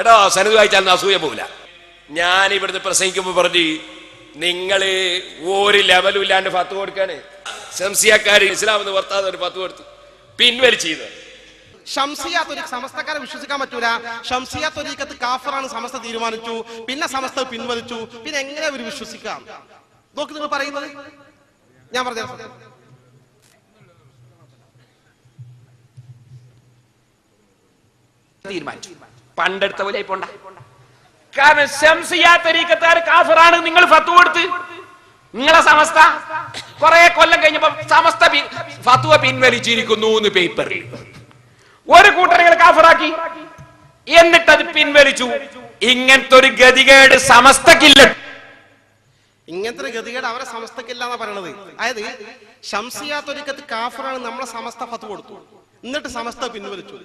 എടോ സനത് വായിച്ചാൽ അസൂയ പോവില്ല. ഞാൻ ഇവിടുന്ന് പ്രസംഗിക്കുമ്പോൾ പറഞ്ഞു നിങ്ങൾ ഒരു ലെവലും ഇല്ലാണ്ട് ഫത്ത് കൊടുക്കാന്. ശംസിയാക്കാർ ഇസ്ലാം എന്ന് വർത്താതെ ഒരു ഫത്ത് കൊടുത്തു. പിൻവലിച്ചത് ചെയ്ത്. ഷംസിയ തൊരീഖ് സമസ്തക്കാരെ വിശ്വസിക്കാൻ പറ്റൂല. ഷംസിയ തൊരീക്കത്ത് കാഫറാണ് സമസ്ത തീരുമാനിച്ചു. പിന്നെ സമസ്ത പിൻവലിച്ചു. പിന്നെ എങ്ങനെ അവർ വിശ്വസിക്കാം? നോക്ക് നിങ്ങൾ പറയുന്നത്. ഞാൻ പറഞ്ഞു. തീരുമാനിച്ചു. പണ്ടെടുത്ത പോലെ പോണ്ട കാരണം ശംസിയാ തരീക്കത്താർ നിങ്ങൾ ഫത്തു കൊടുത്ത്. നിങ്ങളെ സമസ്ത കുറെ കൊല്ലം കഴിഞ്ഞപ്പോ സമസ്ത ഫത്തുവ പിൻവലിച്ചിരിക്കുന്നു എന്ന് പേപ്പറിൽ ഒരു കൂട്ടരുകൾ കാഫറാക്കി. എന്നിട്ട് അത് പിൻവലിച്ചു. ഇങ്ങനത്തെ ഒരു ഗതികേട് സമസ്തക്കില്ല. ഇങ്ങനത്തെ ഒരു ഗതികേട് അവരെ സമസ്തക്കില്ല എന്നാ പറയണത്. അതായത് ശംസിയാത്തൊരിക്കത്ത് തൊരീക്കത്ത് കാഫറാണ് നമ്മളെ സമസ്ത ഫത്ത് കൊടുത്തു. എന്നിട്ട് സമസ്ത പിൻവലിച്ചു.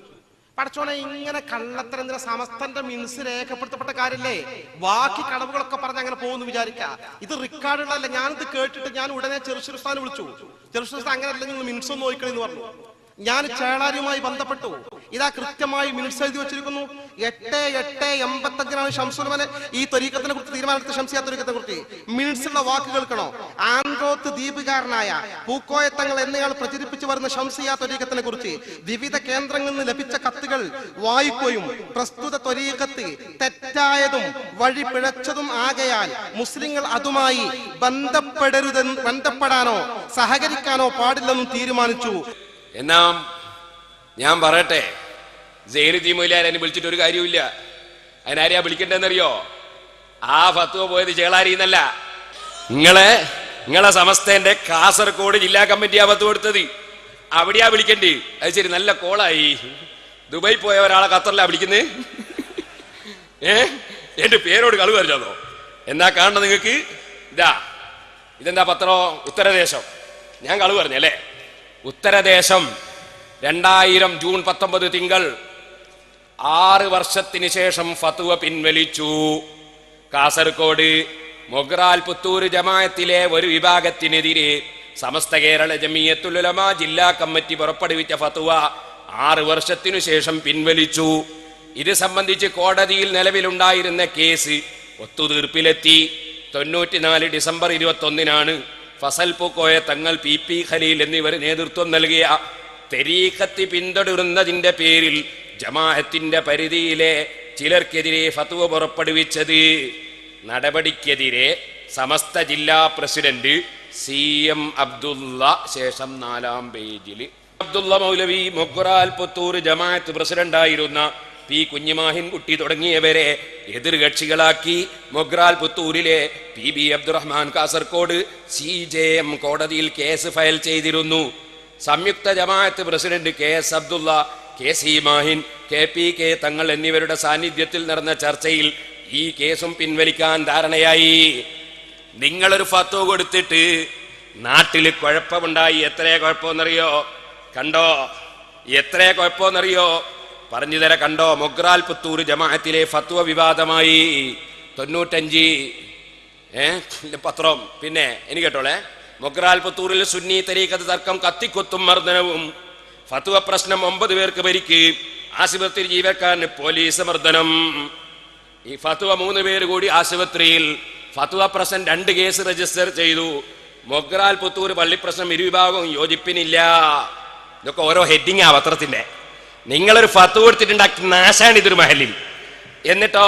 പടച്ചോനെ ഇങ്ങനെ കള്ളത്തരം സമസ്തന്റെ മിൻസ് രേഖപ്പെടുത്തപ്പെട്ട കാര്യല്ലേ? ബാക്കി കടവുകളൊക്കെ പറഞ്ഞ് അങ്ങനെ പോകുന്നു വിചാരിക്ക. ഇത് റെക്കോർഡുകളല്ല ഞാനിത് കേട്ടിട്ട് ഞാൻ ഉടനെ ചെറുശുസ്ഥാൻ വിളിച്ചു. ചെറുശുസ്ഥാൻ അങ്ങനെ അല്ലെങ്കിൽ മിൻസ് നോക്കണെന്ന് പറഞ്ഞു. ഞാൻ ചേളാരിയുമായി ബന്ധപ്പെട്ടു. ഇതാ കൃത്യമായി മിനിറ്റ്സ് എഴുതി വെച്ചിരിക്കുന്നു. എട്ട് എട്ട് എൺപത്തഞ്ചിനാണ് ഷംസുലമനെ ഈ ത്വരീക്കത്തിനെ കുറിച്ച് തീരുമാനത്തെ ഷംസിയ ത്വരീക്കത്തെ കുറിച്ച്. മിനിറ്റ്സുള്ള വാക്ക് കേൾക്കണോ? ആൻഡ്രോത്ത് ദ്വീപുകാരനായ പൂക്കോയത്തങ്ങൾ എന്നയാൾ പ്രചരിപ്പിച്ചു വരുന്ന ഷംസിയ ത്വരീക്കത്തിനെ കുറിച്ച്. വിവിധ കേന്ദ്രങ്ങളിൽ നിന്ന് ലഭിച്ച കത്തുകൾ വായിക്കുകയും പ്രസ്തുത ത്വരീക്കത്ത് തെറ്റായതും വഴി പിഴച്ചതും ആകയാൽ മുസ്ലിങ്ങൾ അതുമായി ബന്ധപ്പെടരുതെന്ന് ബന്ധപ്പെടാനോ സഹകരിക്കാനോ പാടില്ലെന്നും തീരുമാനിച്ചു. എന്നാ ഞാൻ പറയട്ടെ. മൊയിലാർ എന്നെ വിളിച്ചിട്ട് ഒരു കാര്യമില്ല അതിനാരെയാ വിളിക്കണ്ടെന്നറിയോ ആ ഫത്വ പോയത് ചേളാരിന്നല്ല നിങ്ങളെ നിങ്ങളെ സമസ്തന്റെ കാസർഗോഡ് ജില്ലാ കമ്മിറ്റി ആ ഫത്വ കൊടുത്തത്. അവിടെയാ വിളിക്കണ്ടേ. അത് ശരി നല്ല കോളായി. ദുബായി പോയ ഒരാളെ ഖത്തറിലാ വിളിക്കുന്നത് ഏ? എന്റെ പേരോട് കളു പറഞ്ഞോ എന്നാ കാണണം നിങ്ങൾക്ക്? ഇതാ ഇതെന്താ പത്രോ? ഉത്തരദേശം. ഞാൻ കളു പറഞ്ഞല്ലേ? ഉത്തരദേശം. രണ്ടായിരം ജൂൺ പത്തൊമ്പത് തിങ്കൾ. ആറ് വർഷത്തിന് ശേഷം ഫത്വ പിൻവലിച്ചു. കാസർഗോഡ് മൊഗ്രാൽ പുത്തൂർ ജമായത്തിലെ ഒരു വിഭാഗത്തിനെതിരെ സമസ്ത കേരള ജമീയത്തുലമ ജില്ലാ കമ്മിറ്റി പുറപ്പെടുവിച്ച ഫത്വ ആറ് വർഷത്തിനു ശേഷം പിൻവലിച്ചു. ഇത് സംബന്ധിച്ച് കോടതിയിൽ നിലവിലുണ്ടായിരുന്ന കേസ് ഒത്തുതീർപ്പിലെത്തി. തൊണ്ണൂറ്റിനാല് December ഇരുപത്തൊന്നിനാണ് Fasal Pookoya Thangal P P Khaleel എന്നിവർ നേതൃത്വം നൽകിയ തെരീക്കത്തി പിന്തുടരുന്നതിന്റെ പേരിൽ ജമാഅത്തിന്റെ പരിധിയിലെ ചിലർക്കെതിരെ ഫത്വ പുറപ്പെടുവിച്ചത് നടപടിക്കെതിരെ സമസ്ത ജില്ലാ പ്രസിഡന്റ് സി എം അബ്ദുള്ള ശേഷം നാലാം പേജിൽ. അബ്ദുള്ള മൗലവി മൊഗുറാൽ പുത്തൂർ ജമാഅത്ത് പ്രസിഡന്റായിരുന്ന പി കുഞ്ഞിമാഹിൻ കുട്ടി തുടങ്ങിയവരെ എതിർകക്ഷികളാക്കി Mogral പുത്തൂരിലെ P B Abdurahman Kasaragod C J M കോടതിയിൽ കേസ് ഫയൽ ചെയ്തിരുന്നു. സംയുക്ത ജമാഅത്ത് president K S Abdulla K C Mahin K P K Thangal എന്നിവരുടെ സാന്നിധ്യത്തിൽ നടന്ന ചർച്ചയിൽ ഈ കേസും പിൻവലിക്കാൻ ധാരണയായി. നിങ്ങളൊരു ഫത്വ കൊടുത്തിട്ട് നാട്ടിൽ കുഴപ്പമുണ്ടായി എത്രയാ കുഴപ്പമെന്നറിയോ? കണ്ടോ? എത്രയാ കുഴപ്പമെന്നറിയോ? പറഞ്ഞു തര കണ്ടോ? മൊഗ്രാൽ പുത്തൂർ ജമാഅത്തിലെ ഫത്വ വിവാദമായി. തൊണ്ണൂറ്റഞ്ച് ഏ? പത്രം. പിന്നെ എനിക്ക് കേട്ടോളെ. മൊഗ്രാൽ പുത്തൂരിൽ സുന്നി തരീക്കത്ത് തർക്കം കത്തിക്കൊത്തും മർദ്ദനവും. ഫത്വ പ്രശ്നം ഒമ്പത് പേർക്ക് പരിക്ക് ആശുപത്രി ജീവക്കാരന് പോലീസ് മർദ്ദനം. ഈ ഫത്വ മൂന്ന് പേര് കൂടി ആശുപത്രിയിൽ ഫത്വ പ്രശ്നം രണ്ട് കേസ് രജിസ്റ്റർ ചെയ്തു. മൊഗ്രാൽ പുത്തൂർ പള്ളിപ്രശ്നം ഇരുവിഭാഗവും യോജിപ്പിനില്ല. ഇതൊക്കെ ഓരോ ഹെഡിങ് ആ പത്രത്തിന്റെ. നിങ്ങളൊരു ഫത്വ കൊടുത്തിട്ടുണ്ടാക്കി നാശാണ് ഇതൊരു മഹലിൽ എന്നിട്ടോ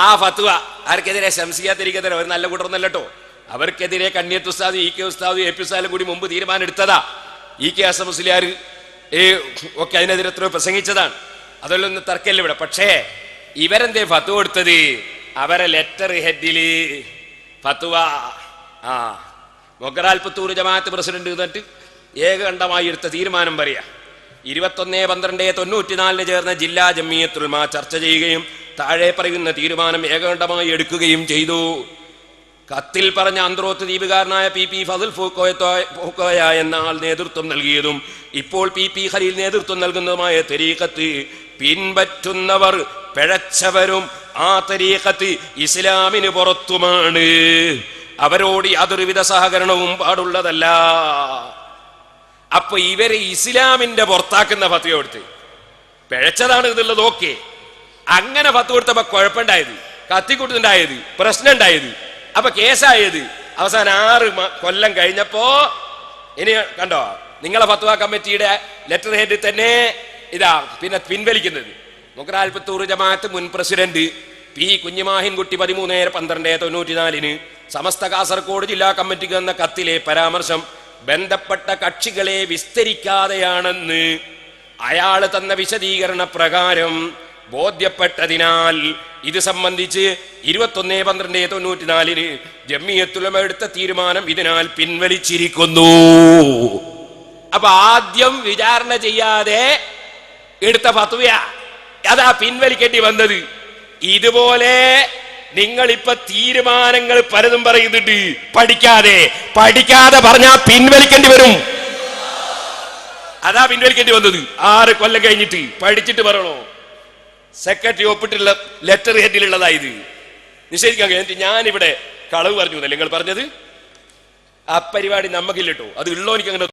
ആ ഫത്വ ആർക്കെതിരെ ശംസിയാത്തിരിക്കത്തില്ല ഒരു നല്ല കൂട്ടർന്നല്ലോ കേട്ടോ അവർക്കെതിരെ കണ്ണിയത്ത് ഉസ്താദ് ഇ കെ ഉസ്താദ് എ പി ഉസ്താദും കൂടി മുമ്പ് തീരുമാനം എടുത്തതാ ഇ കെ അസം ഏ ഒക്കെ അതിനെതിരെ എത്രയോ പ്രസംഗിച്ചതാണ്. അതിലൊന്നും തർക്കമില്ല ഇവിടെ. പക്ഷേ ഇവരെന്തേ ഫത്തു കൊടുത്തത്? അവരെ ലെറ്റർ ഹെഡിൽ ഫത്തുവ ആ മൊഗറാൽപത്തൂർ ജമാഅത്ത് പ്രസിഡന്റ് എന്നിട്ട് ഏകകണ്ഠമായി എടുത്ത തീരുമാനം പറയാ. ഇരുപത്തൊന്ന് പന്ത്രണ്ട് തൊണ്ണൂറ്റിനാലിന് ചേർന്ന ജില്ലാ ജമ്മിയത്തുൽമ ചർച്ച ചെയ്യുകയും താഴെ പറയുന്ന തീരുമാനം ഏകകണ്ഠമായി എടുക്കുകയും ചെയ്തു. കത്തിൽ പറഞ്ഞ അന്ത്രോത്ത് ദ്വീപുകാരനായ പി പി ഫസൽ എന്ന ആൾ നേതൃത്വം നൽകിയതും ഇപ്പോൾ പി പി ഖലീൽ നേതൃത്വം നൽകുന്നതുമായ തെരീക്കത്ത് പിൻപറ്റുന്നവർ പിഴച്ചവരും ആ തെരീക്കത്ത് ഇസ്ലാമിന് പുറത്തുമാണ്. അവരോട് യാതൊരുവിധ സഹകരണവും പാടുള്ളതല്ല. അപ്പൊ ഇവരെ ഇസ്ലാമിന്റെ പുറത്താക്കുന്ന ഫത്വ കൊടുത്ത്. പിഴച്ചതാണ് ഇതുള്ളത് ഓക്കെ. അങ്ങനെ ഫത്ത് കൊടുത്തപ്പോ കുഴപ്പമുണ്ടായത് കത്തിക്കൂട്ടുണ്ടായത് പ്രശ്നം ഉണ്ടായത് അപ്പൊ കേസായത്? അവസാനം ആറ് കൊല്ലം കഴിഞ്ഞപ്പോ ഇനി കണ്ടോ? നിങ്ങളെ ഫത്വാ കമ്മിറ്റിയുടെ ലെറ്റർ ഹെഡിൽ തന്നെ ഇതാ പിന്നെ പിൻവലിക്കുന്നത്. മുഖറാൽപത്തൂർ ജമാഅത്ത് മുൻ പ്രസിഡന്റ് പി കുഞ്ഞിമാഹിൻകുട്ടി പതിമൂന്ന് പന്ത്രണ്ട് തൊണ്ണൂറ്റിനാലിന് സമസ്ത കാസർഗോഡ് ജില്ലാ കമ്മിറ്റിക്ക് എന്ന കത്തിലെ പരാമർശം ബന്ധപ്പെട്ട കക്ഷികളെ വിസ്തരിക്കാതെയാണെന്ന് അയാൾ തന്ന വിശദീകരണ പ്രകാരം ബോധ്യപ്പെട്ടതിനാൽ ഇത് സംബന്ധിച്ച് ഇരുപത്തൊന്ന് പന്ത്രണ്ട് തൊണ്ണൂറ്റിനാലിന് ജമ്മിയത്തുലമ എടുത്ത തീരുമാനം ഇതിനാൽ പിൻവലിച്ചിരിക്കുന്നു. അപ്പൊ ആദ്യം വിചാരണ ചെയ്യാതെ എടുത്ത ഫത്വ അതാ പിൻവലിക്കേണ്ടി വന്നത്. ഇതുപോലെ നിങ്ങൾ ഇപ്പൊ തീരുമാനങ്ങൾ പലതും പറയുന്നുണ്ട്. പഠിക്കാതെ പഠിക്കാതെ പറഞ്ഞാ പിൻവലിക്കേണ്ടി വരും. അതാ പിൻവലിക്കേണ്ടി വന്നത്. ആറ് കൊല്ലം കഴിഞ്ഞിട്ട് പഠിച്ചിട്ട് പറയണോ? സെക്രട്ടറി ഒപ്പിട്ടുള്ള ലെറ്റർ ഹെഡിലുള്ളതായത്. നിഷേധിക്കാൻ കഴിഞ്ഞിട്ട് ഞാനിവിടെ കളവ് പറഞ്ഞു നിങ്ങൾ പറഞ്ഞത്? ആ പരിപാടി നമ്മക്കില്ലട്ടോ. അത് ഉള്ളോ എനിക്ക് അങ്ങനെ